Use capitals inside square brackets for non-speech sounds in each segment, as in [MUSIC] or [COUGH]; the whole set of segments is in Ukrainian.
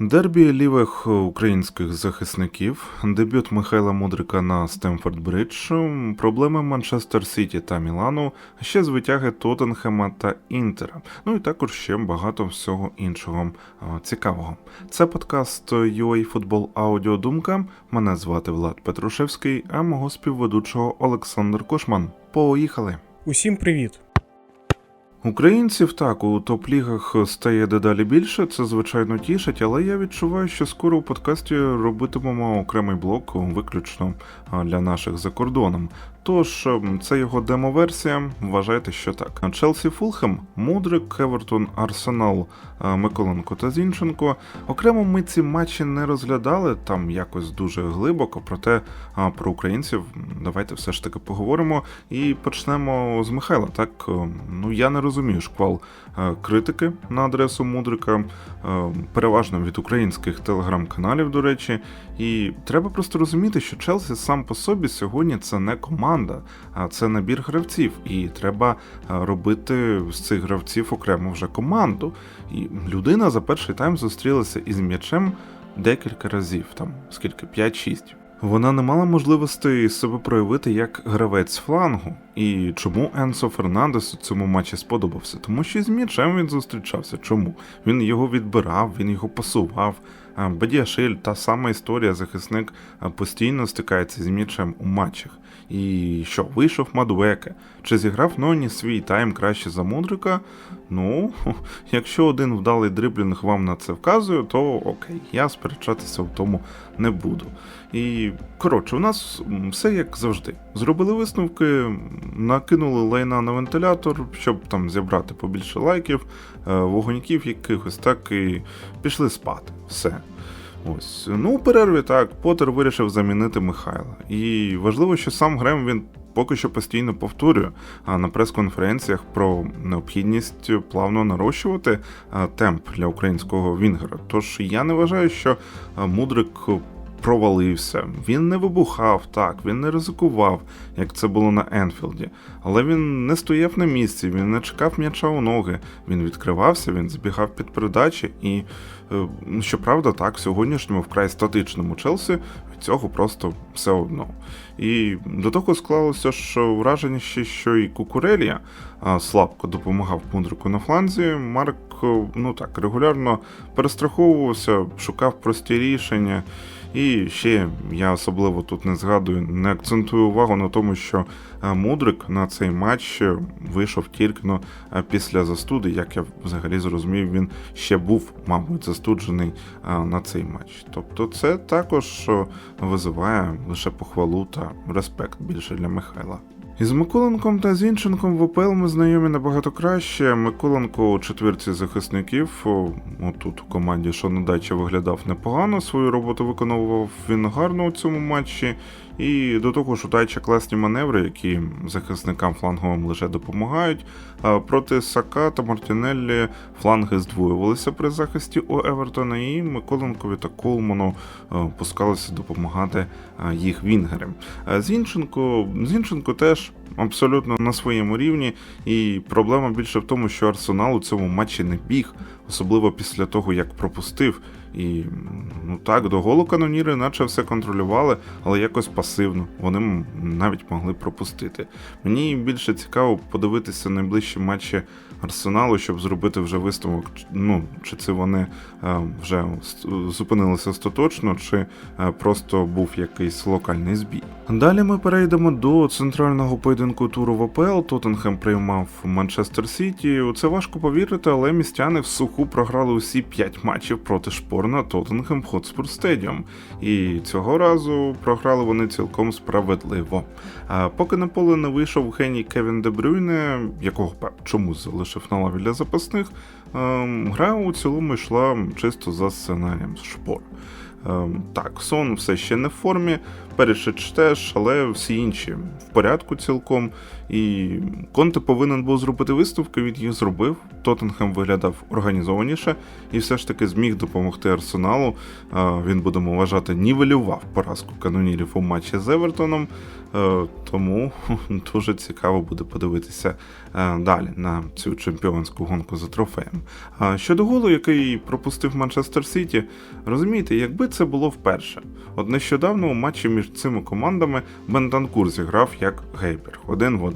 Дербі лівих українських захисників, дебют Михайла Мудрика на Стемфорд Бридж, проблеми Манчестер Сіті та Мілану, ще звитяги Тоттенхема та Інтера. Ну і також ще багато всього іншого цікавого. Це подкаст UA Футбол Аудіодумка. Мене звати Влад Петрушевський, а мого співведучого Олександр Кошман. Поїхали! Усім привіт! Українців так у топ-лігах стає дедалі більше, це звичайно тішить, але я відчуваю, що скоро у подкасті робитимемо окремий блок виключно для наших за кордоном. Тож ем, це його демо-версія. Вважайте, що так. Челсі Фулхем, Мудрик, Евертон, Арсенал, Миколенко та Зінченко. Окремо ми ці матчі не розглядали там якось дуже глибоко. Проте про українців давайте все ж таки поговоримо і почнемо з Михайла. Так Ем, ну я не розумію шквал е, критики на адресу Мудрика, е, переважно від українських телеграм-каналів, до речі. І треба просто розуміти, що Челсі сам по собі сьогодні це не команда, а це набір гравців. І треба е, робити з цих гравців окремо вже команду. І людина за перший тайм зустрілася із м'ячем декілька разів, там скільки 5-6. Вона не мала можливості себе проявити як гравець флангу. І чому Енсо Фернандес у цьому матчі сподобався? Тому що з м'ячем він зустрічався. Чому? Він його відбирав, він його пасував. Бадіашиль, та сама історія, захисник постійно стикається з м'ячем у матчах. І що, вийшов Мадуеке? Чи зіграв Ноні свій тайм краще за Мудрика? Ну, [LAUGHS] якщо один вдалий дриблінг вам на це вказує, то окей, я сперечатися в тому не буду. І коротше, у нас все як завжди. Зробили висновки, накинули лайна на вентилятор, щоб там зібрати побільше лайків, е, вогоньків якихось, так і пішли спати. Все. Ось. Ну, у перерві так, Поттер вирішив замінити Михайла. І важливо, що сам Грем він поки що постійно повторюю на прес-конференціях про необхідність плавно нарощувати темп для українського Вінгера. Тож я не вважаю, що Мудрик провалився. Він не вибухав, так, він не ризикував, як це було на Енфілді. Але він не стояв на місці, він не чекав м'яча у ноги, він відкривався, він збігав під передачі і. Е, ну, Щоправда, так, в сьогоднішньому вкрай статичному Челсі від цього просто все одно. І до того склалося ж враження ще, що і Кукурелія слабко допомагав Мудрику на фланзі. Марк, е, ну так, регулярно перестраховувався, шукав прості рішення. І ще я особливо тут не згадую, не акцентую увагу на тому, що е, Мудрик на цей матч е, вийшов тільки е, після застуди. Як я взагалі зрозумів, він ще був, мабуть, застуджений на цей матч. Тобто, це також визиває лише похвалу та респект більше для Михайла. Із Миколенком та Зінченком в ОПЛ ми знайомі набагато краще. Миколенко у четвірці захисників. Отут у команді Шонодача виглядав непогано. Свою роботу виконував він гарно у цьому матчі. І до того ж у Тайча класні маневри, які захисникам фланговим лише допомагають. Проти Сака та Мартінеллі фланги здвоювалися при захисті у Евертона, і Миколенкові та Колману е, пускалося допомагати е, їх вінгерам. Е, Зінченко, Зінченко теж абсолютно на своєму рівні, і проблема більше в тому, що Арсенал у цьому матчі не біг, особливо після того, як пропустив. І ну так, до голу каноніри, наче все контролювали, але якось пасивно. Вони навіть могли пропустити. Мені більше цікаво подивитися найближчі матчі Арсеналу, щоб зробити вже висновок, ну, чи це вони е, вже зупинилися остаточно, чи е, просто був якийсь локальний збій. Далі ми перейдемо до центрального поєдинку туру в АПЛ. Тоттенхем приймав Манчестер Сіті. Це важко повірити, але містяни в суху програли усі 5 матчів проти шпор на Тоттенхем Хотспур Стедіум. І цього разу програли вони цілком справедливо. Поки на поле не вийшов геній Кевін Дебрюйне, якого чомусь залишив на лаві для запасних, ем, гра у цілому йшла чисто за сценарієм шпор. Ем, Так, сон все ще не в формі, Перешич теж, але всі інші в порядку цілком. І Конте повинен був зробити висновки, він їх зробив. Тоттенхем виглядав організованіше і все ж таки зміг допомогти Арсеналу. Він, будемо вважати, нівелював поразку канонірів у матчі з Евертоном. Е, Тому [LAUGHS] дуже цікаво буде подивитися е, далі на цю чемпіонську гонку за трофеєм. Щодо голу, який пропустив Манчестер Сіті, розумієте, якби це було вперше. От нещодавно у матчі між цими командами Бентанкур зіграв як Гейбер один в один.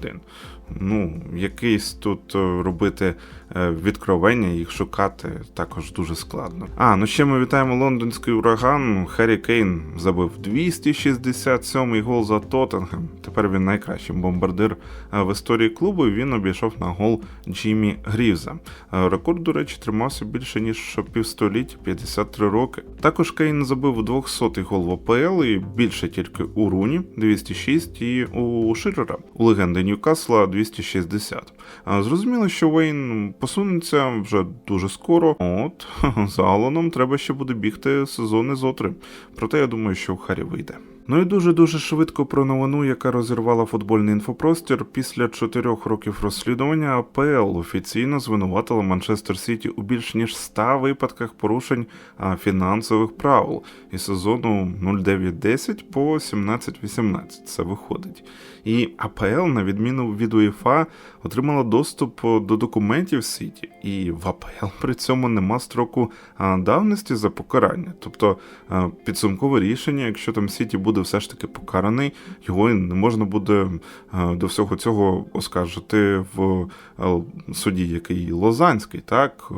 Ну, якийсь тут е, робити відкровення, їх шукати також дуже складно. А, ну ще ми вітаємо лондонський ураган. Харі Кейн забив 267-й гол за Тоттенгем. Тепер він найкращий бомбардир е, в історії клубу. і Він обійшов на гол Джиммі Грівза. Е, Рекорд, до речі, тримався більше ніж півстоліття, 53 роки. Також Кейн забив 200-й гол в АПЛ і більше тільки у Руні 206 і у Ширера. У легенди Ньюкасла 260. Зрозуміло, що Вейн посунеться вже дуже скоро. От [LAUGHS] за Аланом треба ще буде бігти сезони зотри. Проте я думаю, що Харі вийде. Ну і дуже дуже швидко про новину, яка розірвала футбольний інфопростір. Після чотирьох років розслідування АПЛ офіційно звинуватила Манчестер Сіті у більш ніж 100 випадках порушень фінансових правил із сезону 09-10 по 17-18. Це виходить. І АПЛ, на відміну від УЄФА, отримала доступ до документів Сіті, і в АПЛ при цьому нема строку давності за покарання. Тобто підсумкове рішення, якщо там Сіті буде все ж таки покараний, його не можна буде до всього цього оскаржити в суді, який Лозанський, так,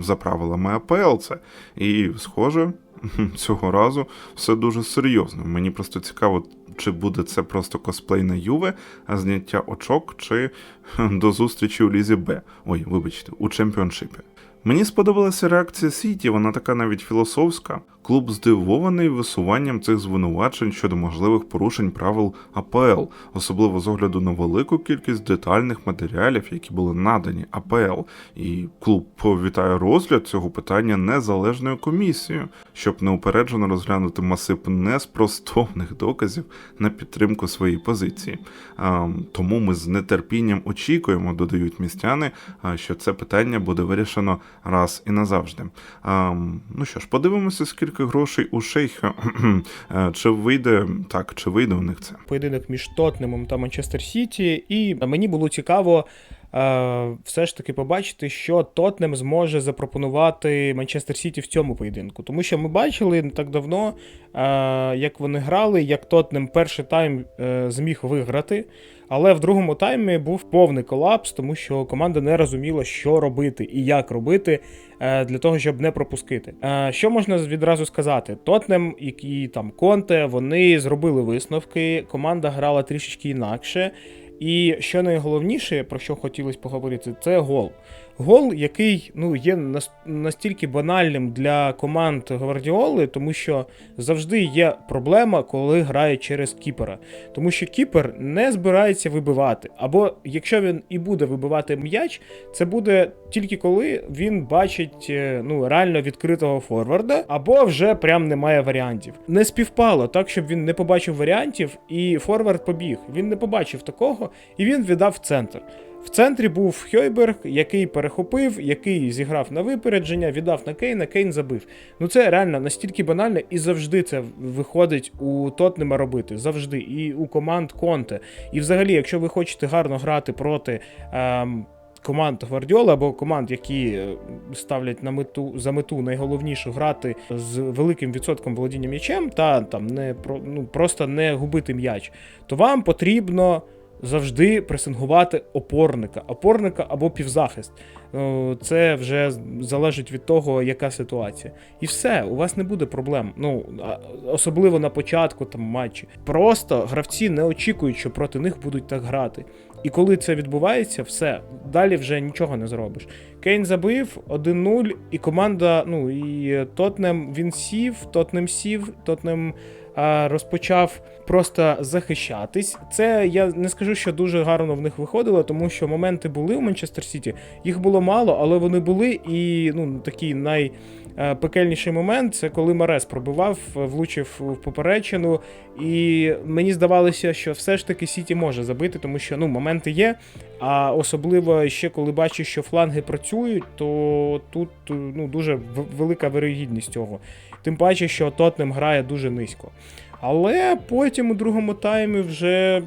за правилами АПЛ це. І схоже. [LAUGHS] Цього разу все дуже серйозно. Мені просто цікаво, чи буде це просто косплей на Юве, а зняття очок, чи [LAUGHS] до зустрічі у Лізі Б. Ой, вибачте, у чемпіоншипі. Мені сподобалася реакція Сіті, вона така навіть філософська. Клуб здивований висуванням цих звинувачень щодо можливих порушень правил АПЛ, особливо з огляду на велику кількість детальних матеріалів, які були надані АПЛ. І клуб вітає розгляд цього питання незалежною комісією, щоб неупереджено розглянути масив неспростовних доказів на підтримку своєї позиції. Тому ми з нетерпінням очікуємо, додають містяни, що це питання буде вирішено раз і назавжди. Ну що ж, подивимося, скільки грошей у шейха. [CLEARS THROAT] Е, Чи вийде так, чи вийде у них це? поєдинок між Тотнемом та Манчестер Сіті, і мені було цікаво все ж таки побачити, що Тотнем зможе запропонувати Манчестер Сіті в цьому поєдинку. Тому що ми бачили не так давно, е, як вони грали, як Тотнем перший тайм е, зміг виграти. Але в другому таймі був повний колапс, тому що команда не розуміла, що робити і як робити е, для того, щоб не пропустити. Е, Що можна відразу сказати? Тотнем, які там Конте, вони зробили висновки. Команда грала трішечки інакше. І що найголовніше, про що хотілося поговорити, це гол. Гол, який ну, є настільки банальним для команд Гвардіоли, тому що завжди є проблема, коли грає через кіпера. Тому що кіпер не збирається вибивати. Або якщо він і буде вибивати м'яч, це буде тільки коли він бачить е, ну, реально відкритого форварда, або вже прям немає варіантів. Не співпало так, щоб він не побачив варіантів, і форвард побіг. Він не побачив такого, і він віддав центр. В центрі був Хьойберг, який перехопив, який зіграв на випередження, віддав на Кейна, Кейн забив. Ну це реально настільки банально, і завжди це виходить у Тотнема робити. Завжди. І у команд Конте. І взагалі, якщо ви хочете гарно грати проти. Ем, Команд Гвардіола або команд, які е, ставлять на мету за мету найголовніше грати з великим відсотком володіння м'ячем, та там не ну просто не губити м'яч, то вам потрібно завжди пресингувати опорника, опорника або півзахист. Е, Це вже залежить від того, яка ситуація. І все, у вас не буде проблем. Ну особливо на початку там матчі. Просто гравці не очікують, що проти них будуть так грати. І коли це відбувається, все далі вже нічого не зробиш. Кейн забив 1-0, і команда, ну і Тотнем він сів, Тотнем сів, Тотнем розпочав просто захищатись. Це я не скажу, що дуже гарно в них виходило, тому що моменти були у Манчестер Сіті. Їх було мало, але вони були. І ну такий найпекельніший момент це коли Марес пробивав, влучив в поперечину. І мені здавалося, що все ж таки Сіті може забити, тому що ну моменти є. А особливо ще коли бачу, що фланги працюють, то тут ну дуже велика вирогідність цього. Тим паче, що Тотнем грає дуже низько. Але потім у другому таймі вже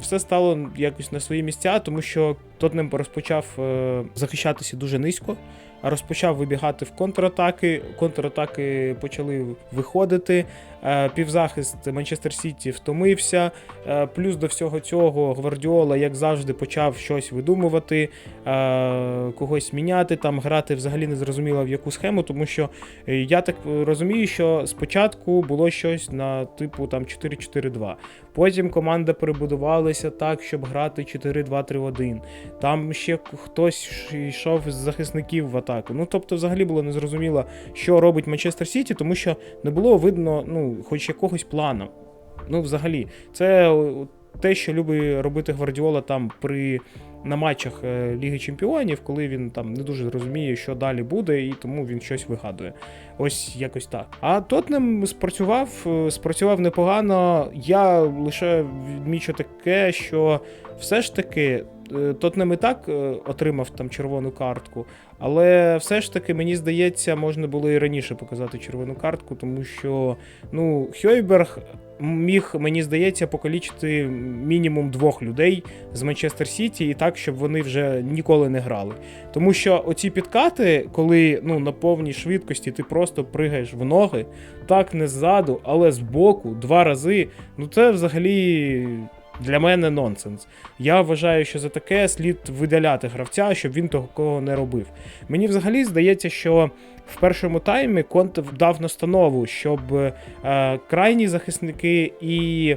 все стало якось на свої місця, тому що Тотнем розпочав е, захищатися дуже низько, розпочав вибігати в контратаки. Контратаки почали виходити. Е, півзахист Манчестер Сіті втомився. Е, плюс до всього цього Гвардіола, як завжди, почав щось видумувати, е, когось міняти, там грати взагалі не зрозуміло в яку схему, тому що я так розумію, що спочатку було щось на типу там 4-4-2. Потім команда перебудувалася так, щоб грати 4-2-3-1. Там ще хтось йшов з захисників в атаку. Ну тобто, взагалі було незрозуміло, що робить Манчестер Сіті, тому що не було видно, ну, хоч якогось плану. Ну, взагалі, це те, що любить робити Гвардіола там при на матчах е, Ліги Чемпіонів, коли він там не дуже розуміє, що далі буде, і тому він щось вигадує. Ось якось так. А Тотнем спрацював, е, спрацював непогано. Я лише відмічу таке, що все ж таки. е, Тотнем і так е, отримав там червону картку, але все ж таки, мені здається, можна було і раніше показати червону картку, тому що ну, Хьойберг міг, мені здається, покалічити мінімум двох людей з Манчестер Сіті і так, щоб вони вже ніколи не грали. Тому що оці підкати, коли ну, на повній швидкості ти просто пригаєш в ноги, так не ззаду, але збоку, два рази, ну це взагалі. Для мене нонсенс. Я вважаю, що за таке слід видаляти гравця, щоб він такого не робив. Мені взагалі здається, що в першому таймі Конте дав настанову, щоб е, крайні захисники і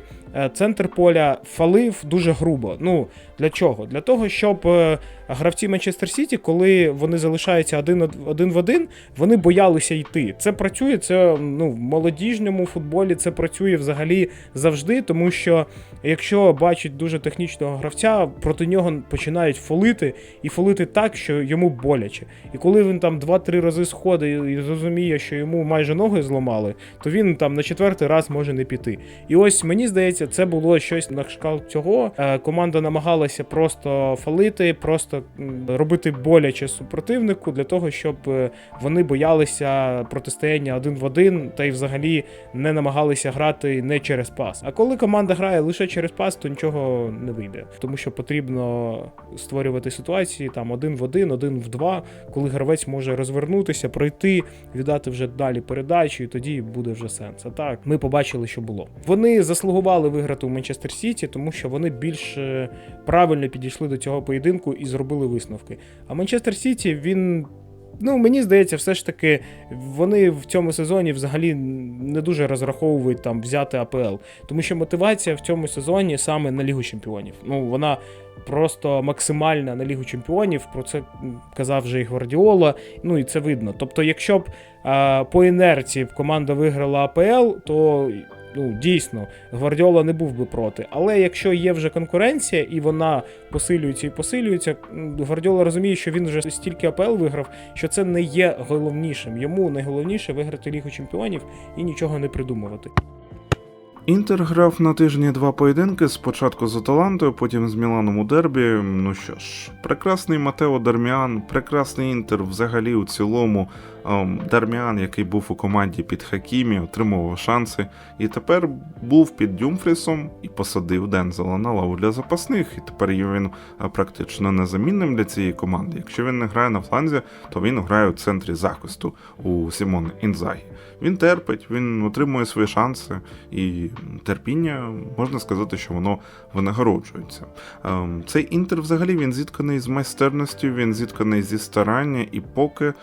центр поля фалив дуже грубо. Ну для чого? Для того, щоб е, гравці Манчестер Сіті, коли вони залишаються один, один в один, вони боялися йти. Це працює, це ну, в молодіжньому футболі це працює взагалі завжди, тому що якщо бачать дуже технічного гравця, проти нього починають фолити і фолити так, що йому боляче. І коли він там 2-3 рази сходить і зрозуміє, що йому майже ноги зламали, то він там на четвертий раз може не піти. І ось мені здається, це було щось на кшталт цього. Е, Команда намагалася просто фалити, просто робити боляче супротивнику для того, щоб е, вони боялися протистояння один в один та й взагалі не намагалися грати не через пас. А коли команда грає лише через пас, то нічого не вийде, тому що потрібно створювати ситуації там один в один, один в два, коли гравець може розвернутися, пройти, віддати вже далі передачу, і тоді буде вже сенс. А так, ми побачили, що було. Вони заслугували виграти у Манчестер Сіті, тому що вони більш е, правильно підійшли до цього поєдинку і зробили висновки. А Манчестер Сіті він. Ну, мені здається, все ж таки вони в цьому сезоні взагалі не дуже розраховують там взяти АПЛ, тому що мотивація в цьому сезоні саме на Лігу Чемпіонів. Ну вона просто максимальна на Лігу Чемпіонів. Про це казав вже і Гвардіола. Ну і це видно. Тобто, якщо б а, по інерції команда виграла АПЛ, то ну дійсно Гвардіола не був би проти. Але якщо є вже конкуренція і вона посилюється і посилюється, Гвардіола розуміє, що він вже стільки АПЛ виграв, що це не є головнішим. Йому найголовніше виграти Лігу Чемпіонів і нічого не придумувати. Інтер грав на тижні два поєдинки, спочатку з Аталантою, потім з Міланом у Дербі. Ну що ж, прекрасний Матео Дарміан, прекрасний інтер взагалі у цілому. Ем, Дарміан, який був у команді під Хакімі, отримував шанси, і тепер був під Дюмфрісом і посадив Дензела на лаву для запасних. І тепер він е, практично незамінним для цієї команди. Якщо він не грає на фланзі, то він грає у центрі захисту у Сімоне Інзагі. Він терпить, він отримує свої шанси, і терпіння можна сказати, що воно винагороджується. Ем, Цей інтер взагалі він зітканий з майстерністю, він зітканий зі старання, і поки, е,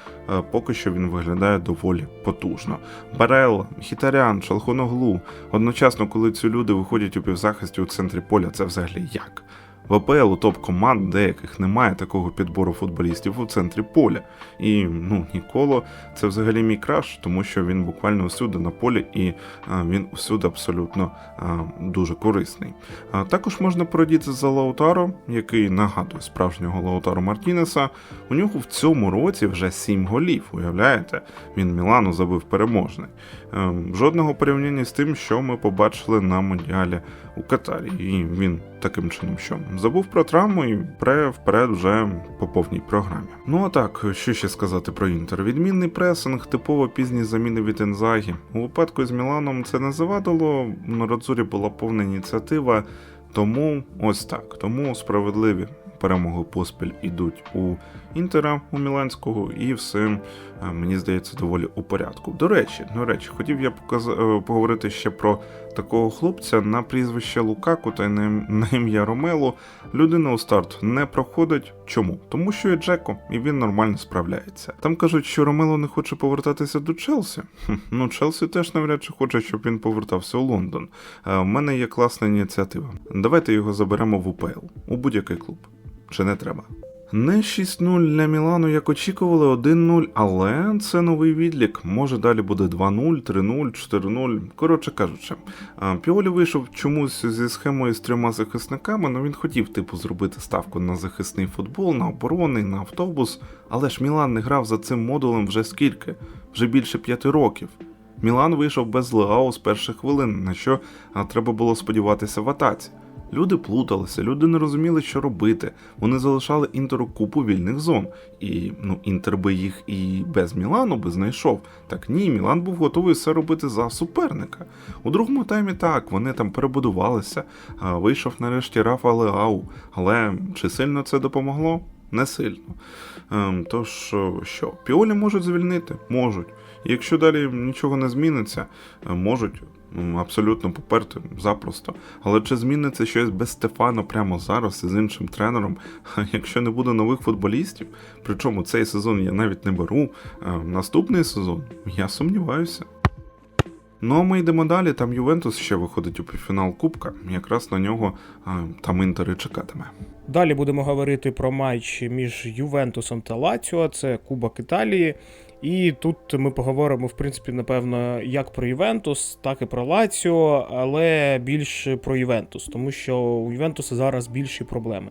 поки що він виглядає доволі потужно. Барел, Хітарян, Шалхоноглу. Одночасно, коли ці люди виходять у півзахисті у центрі поля, це взагалі як? В АПЛ у топ-команд деяких немає такого підбору футболістів у центрі поля. І ну, Ніколо це взагалі мій краш, тому що він буквально усюди на полі і а, він усюди абсолютно а, дуже корисний. А, також можна порадіти за Лаутаро, який нагадує справжнього Лаутаро Мартінеса. У нього в цьому році вже 7 голів. Уявляєте? Він Мілану забив переможний. Ем, жодного порівняння з тим, що ми побачили на Мундіалі у Катарі. І він таким чином що забув про травму і пре вперед вже по повній програмі. Ну а так, що ще сказати про інтер? Відмінний пресинг, типово пізні заміни від Інзагі. У випадку з Міланом це не завадило. На Радзурі була повна ініціатива. Тому ось так. Тому справедливі перемоги поспіль ідуть у Інтера у Міланського, і все е, мені здається доволі у порядку. До речі, до речі, хотів я показ... е, поговорити ще про такого хлопця на прізвище Лукаку та на, ім'я Ромело. Людина у старт не проходить. Чому? Тому що є Джеко, і він нормально справляється. Там кажуть, що Ромело не хоче повертатися до Челсі. Хм, ну, Челсі теж навряд чи хоче, щоб він повертався у Лондон. Е, У мене є класна ініціатива. Давайте його заберемо в УПЛ у будь-який клуб. Чи не треба? Не 6-0 для Мілану, як очікували, 1-0, але це новий відлік. Може далі буде 2-0, 3-0, 4-0. Коротше кажучи, Піолі вийшов чомусь зі схемою з трьома захисниками, але він хотів, типу, зробити ставку на захисний футбол, на оборонний, на автобус. Але ж Мілан не грав за цим модулем вже скільки? Вже більше п'яти років. Мілан вийшов без Леао з перших хвилин, на що треба було сподіватися в атаці. Люди плуталися, люди не розуміли, що робити. Вони залишали інтеру купу вільних зон. І ну, інтер би їх і без Мілану би знайшов. Так ні, Мілан був готовий все робити за суперника. У другому таймі так, вони там перебудувалися. Вийшов нарешті Рафа Леау. Але чи сильно це допомогло? Не сильно. Ем, Тож е, що, Піолі можуть звільнити? Можуть. Якщо далі нічого не зміниться, е, можуть абсолютно поперти запросто. Але чи зміниться щось без Стефано прямо зараз із іншим тренером, якщо не буде нових футболістів? Причому цей сезон я навіть не беру. Наступний сезон я сумніваюся. Ну а ми йдемо далі. Там Ювентус ще виходить у півфінал Кубка. Якраз на нього там Інтер і чекатиме. Далі будемо говорити про матч між Ювентусом та Лаціо, це Кубок Італії. І тут ми поговоримо, в принципі, напевно, як про Ювентус, так і про Лаціо, але більше про Ювентус, тому що у Ювентуса зараз більші проблеми.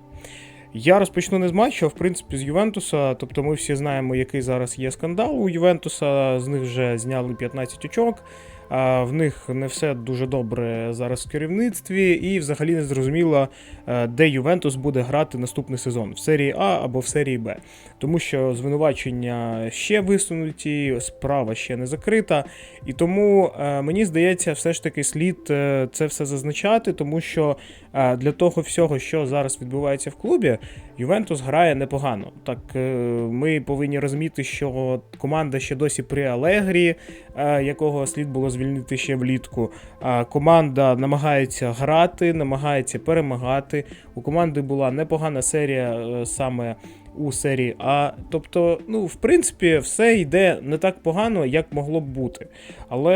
Я розпочну не з матчу, а в принципі з Ювентуса. Тобто ми всі знаємо, який зараз є скандал у Ювентуса. З них вже зняли 15 очок. В них не все дуже добре зараз в керівництві, і взагалі не зрозуміло, е, де Ювентус буде грати наступний сезон в серії А або в серії Б. Тому що звинувачення ще висунуті, справа ще не закрита. І тому е, мені здається, все ж таки слід е, це все зазначати, тому що для того всього, що зараз відбувається в клубі, Ювентус грає непогано. Так е, ми повинні розуміти, що команда ще досі при Алегрі, е, якого слід було звільнити ще влітку. Команда намагається грати, намагається перемагати. У команди була непогана серія е, саме у серії А. Тобто, ну, в принципі, все йде не так погано, як могло б бути. Але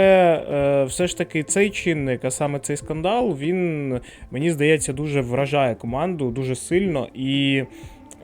е, все ж таки цей чинник, а саме цей скандал, він мені здається дуже вражає команду дуже сильно. І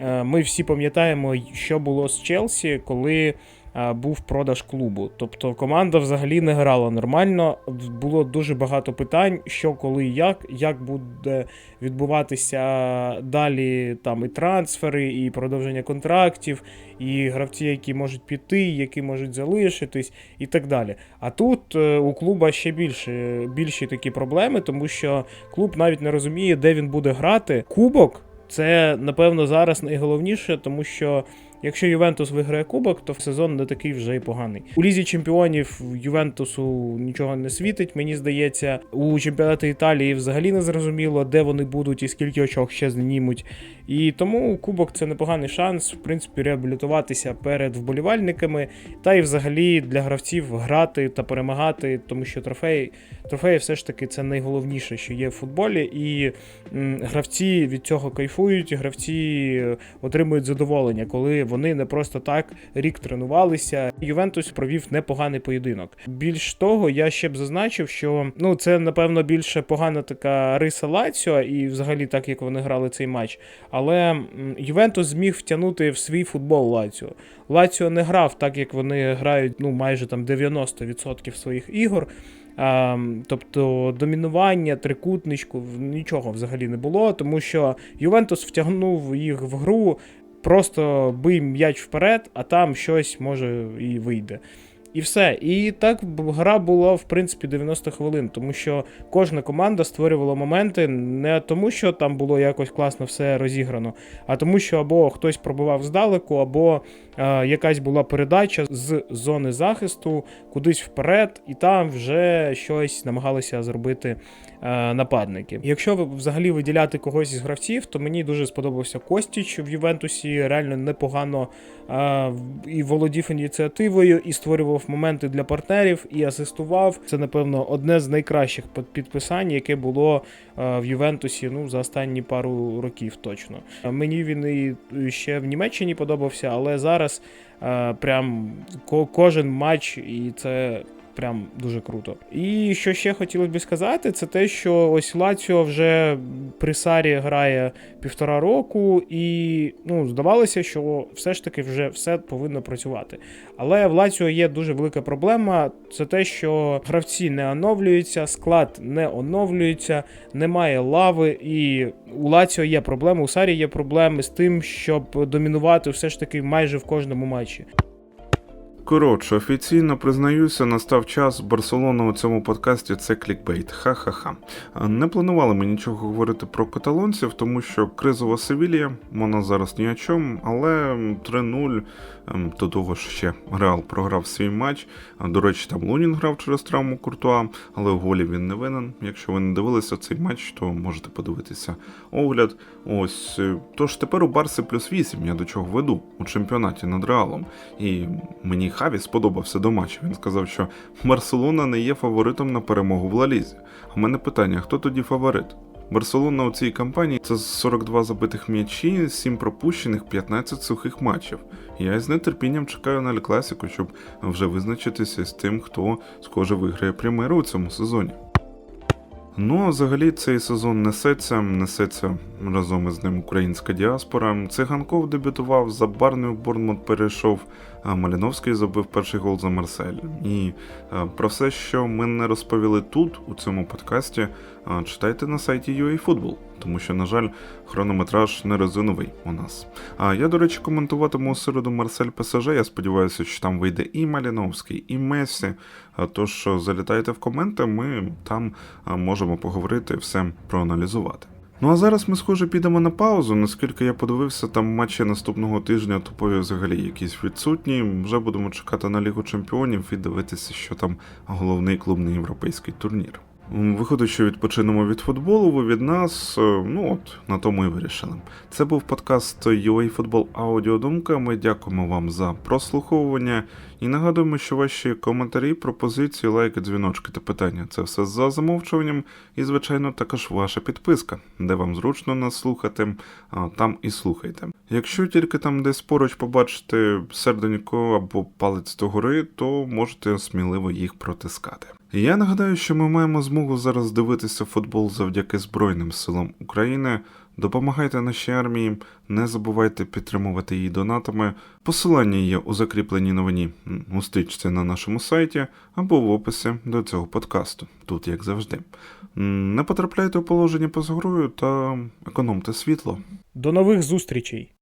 е, ми всі пам'ятаємо, що було з Челсі, коли. Е, Був продаж клубу, тобто команда взагалі не грала нормально. Було дуже багато питань, що коли, як, як буде відбуватися далі там і трансфери, і продовження контрактів, і гравці, які можуть піти, які можуть залишитись, і так далі. А тут е, у клуба ще більше, більші такі проблеми, тому що клуб навіть не розуміє, де він буде грати. Кубок це напевно зараз найголовніше, тому що. Якщо Ювентус виграє кубок, то сезон не такий вже й поганий. У лізі чемпіонів Ювентусу нічого не світить. Мені здається, у чемпіонаті Італії взагалі не зрозуміло, де вони будуть і скільки очок ще знімуть. І тому кубок це непоганий шанс, в принципі, реабілітуватися перед вболівальниками, та й взагалі для гравців грати та перемагати, тому що трофеї, трофеї все ж таки це найголовніше, що є в футболі, і гравці від цього кайфують, гравці е, отримують задоволення, коли вони вони не просто так рік тренувалися. Ювентус провів непоганий поєдинок. Більш того, я ще б зазначив, що ну це напевно більше погана така риса Лаціо, і взагалі так як вони грали цей матч. Але Ювентус зміг втягнути в свій футбол Лаціо. Лаціо не грав так, як вони грають ну майже там 90% своїх ігор. А, тобто домінування, трикутничку, нічого взагалі не було, тому що Ювентус втягнув їх в гру, просто бий м'яч вперед, а там щось може і вийде. І все. І так гра була в принципі 90 хвилин, тому що кожна команда створювала моменти не тому, що там було якось класно все розіграно, а тому, що або хтось пробивав здалеку, або е, якась була передача з зони захисту кудись вперед, і там вже щось намагалися зробити е, нападники. Якщо взагалі виділяти когось із гравців, то мені дуже сподобався Костіч в Ювентусі. Реально непогано е, і володів ініціативою, і створював моменти для партнерів, і асистував. Це, напевно, одне з найкращих підписань, яке було е, в Ювентусі ну, за останні пару років точно. Мені він і ще в Німеччині подобався, але зараз е, прям ко- кожен матч, і це. Прям дуже круто. І що ще хотілося б сказати, це те, що ось Лаціо вже при Сарі грає півтора року, і ну, здавалося, що все ж таки вже все повинно працювати. Але в Лаціо є дуже велика проблема. Це те, що гравці не оновлюються, склад не оновлюється, немає лави, і у Лаціо є проблеми, у Сарі є проблеми з тим, щоб домінувати все ж таки майже в кожному матчі. Коротше, офіційно признаюся, настав час Барселона у цьому подкасті це клікбейт. Ха-ха-ха. Не планували ми нічого говорити про каталонців, тому що кризова Севілія, вона зараз ні о чому, але 3-0 ем, до того ж ще Реал програв свій матч. До речі, там Лунін грав через травму Куртуа, але в голі він не винен. Якщо ви не дивилися цей матч, то можете подивитися огляд. Ось е, тож тепер у Барси плюс 8 я до чого веду у чемпіонаті над Реалом. І мені Хаві сподобався до матчу. Він сказав, що Барселона не є фаворитом на перемогу в Лалізі. В мене питання: хто тоді фаворит? Барселона у цій кампанії це 42 забитих м'ячі, 7 пропущених, 15 сухих матчів. Я з нетерпінням чекаю на Ль щоб вже визначитися з тим, хто схоже виграє прем'єру у цьому сезоні. Ну, а взагалі цей сезон несеться, несеться разом із ним українська діаспора. Циганков дебютував за Барною Борнмут перейшов, Маліновський забив перший гол за Марсель. І е, про все, що ми не розповіли тут, у цьому подкасті, е, читайте на сайті UAFootball, тому що, на жаль, хронометраж не резиновий у нас. А я, до речі, коментуватиму у середу Марсель ПСЖ. Я сподіваюся, що там вийде і Маліновський, і Месі. Тож е, залітайте в коменти, ми там можемо поговорити, все проаналізувати. Ну а зараз ми, схоже, підемо на паузу. Наскільки я подивився, там матчі наступного тижня топові взагалі якісь відсутні. Вже будемо чекати на Лігу Чемпіонів і дивитися, що там головний клубний європейський турнір. М, Виходячи відпочинемо від футболу, ви від нас, е, ну от на тому і вирішили. Це був подкаст UA Футбол Аудіодумка. Ми дякуємо вам за прослуховування і нагадуємо, що ваші коментарі, пропозиції, лайки, дзвіночки та питання це все за замовчуванням, і, звичайно, також ваша підписка, де вам зручно нас слухати, там і слухайте. Якщо тільки там десь поруч побачите серденько або палець догори, то можете сміливо їх протискати. Я нагадаю, що ми маємо змогу зараз дивитися футбол завдяки Збройним силам України. Допомагайте нашій армії, не забувайте підтримувати її донатами. Посилання є у закріпленій новині у стрічці на нашому сайті або в описі до цього подкасту, тут як завжди. Не потрапляйте у положення поза грою та економте світло. До нових зустрічей!